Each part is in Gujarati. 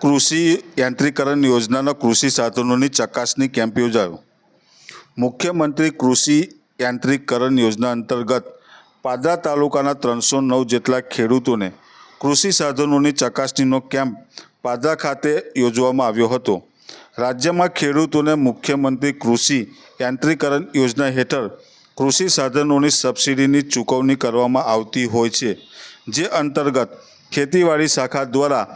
કૃષિ યાંત્રીકરણ યોજનાના કૃષિ સાધનોની ચકાસણી કેમ્પ યોજાયો. મુખ્યમંત્રી કૃષિ યાંત્રિકરણ યોજના અંતર્ગત પાદરા તાલુકાના ત્રણસો નવ જેટલા ખેડૂતોને કૃષિ સાધનોની ચકાસણીનો કેમ્પ પાદરા ખાતે યોજવામાં આવ્યો હતો. રાજ્યમાં ખેડૂતોને મુખ્યમંત્રી કૃષિ યાંત્રિકરણ યોજના હેઠળ કૃષિ સાધનોની સબસિડીની ચૂકવણી કરવામાં આવતી હોય છે, જે અંતર્ગત ખેતીવાડી શાખા દ્વારા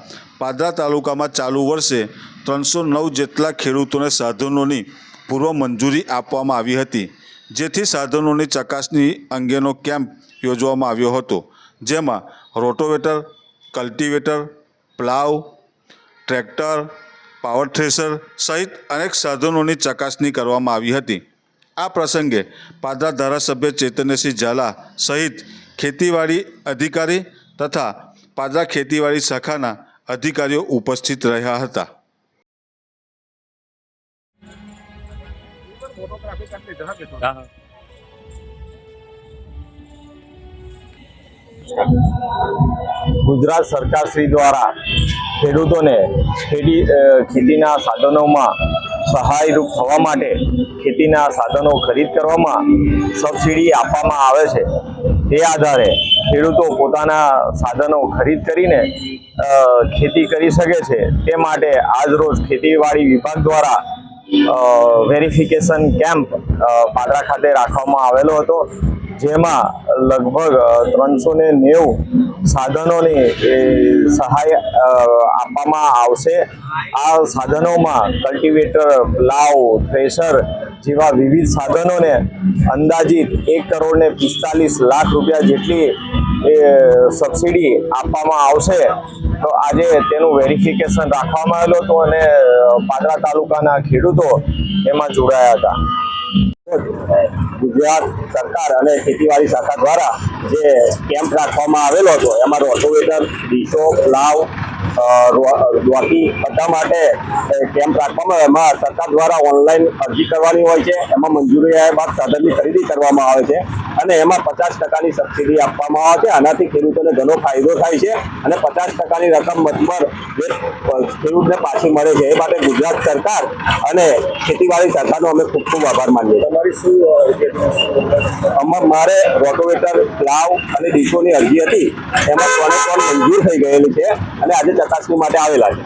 પાદરા તાલુકામાં ચાલુ વર્ષે ત્રણસો નવ જેટલા ખેડૂતોને સાધનોની પૂર્વ મંજૂરી આપવામાં આવી હતી. જેથી સાધનોની ચકાસણી અંગેનો કેમ્પ યોજવામાં આવ્યો હતો. જેમાં rotavator, cultivator, plough, tractor, power thresher સહિત અનેક સાધનોની ચકાસણી કરવામાં આવી હતી. આ પ્રસંગે પાદરા ધારાસભ્ય ચેતન્યસિંહ ઝાલા સહિત ખેતીવાડી અધિકારી તથા પાદરા ખેતીવાડી શાખાના અધિકારીઓ ઉપસ્થિત રહ્યા હતા. ગુજરાત સરકાર શ્રી દ્વારા ખેડૂતોને ખેતી ખેતીના સાધનોમાં સહાયરૂપ થવા માટે ખેતીના સાધનો ખરીદ કરવામાં સબસિડી આપવામાં આવે છે. તે આધારે ખેડૂતો પોતાના સાધનો ખરીદ કરીને ખેતી કરી શકે છે. તે માટે આજરોજ ખેતીવાડી વિભાગ દ્વારા વેરિફિકેશન કેમ્પ પાદરા ખાતે રાખવામાં આવેલો હતો, જેમાં લગભગ ત્રણસો ને નેવું સાધનોની સહાય આપવામાં આવશે. આ સાધનોમાં કલ્ટિવેટર પ્લાવ થ્રેશર જેવા વિવિધ સાધનોને અંદાજિત એક કરોડ ને પિસ્તાલીસ લાખ રૂપિયા જેટલી સબસિડી આપવામાં આવશે. તો આજે તેનું વેરિફિકેશન રાખવામાં આવેલું હતું અને પાદરા તાલુકાના ખેડૂતો એમાં જોડાયા હતા. ગુજરાત સરકાર અને ખેતીવાડી શાખા દ્વારા જે કેમ્પ રાખવામાં આવેલો હતો, એમાં રોટોવેટર ડીસો પ્લાવ અ, રો- રોટી બધા માટે કેમ્પ રાખવામાં આવે. એમાં સરકાર દ્વારા ઓનલાઈન અરજી કરવાની હોય છે એમાં મંજૂરી બાદ સાધનની ખરીદી કરવામાં આવે છે અને એમાં પચાસ ટકાની સબસિડી આપવામાં આવે છે. આનાથી ખેડૂતોને ઘણો ફાયદો થાય છે અને પચાસ ટકાની રકમ મતબર જે ખેડૂતને પાછી મળે છે એ માટે ગુજરાત સરકાર અને ખેતીવાડી સરકારનો અમે ખૂબ ખૂબ આભાર માનીએ તમારી શું આમાં મારે રોટોવેટર પ્લાવ અને ડીશોની અરજી હતી. એમાં ત્રણે ત્રણ મંજૂર થઈ ગયેલી છે અને આજે ચકાસણી માટે આવેલા છે.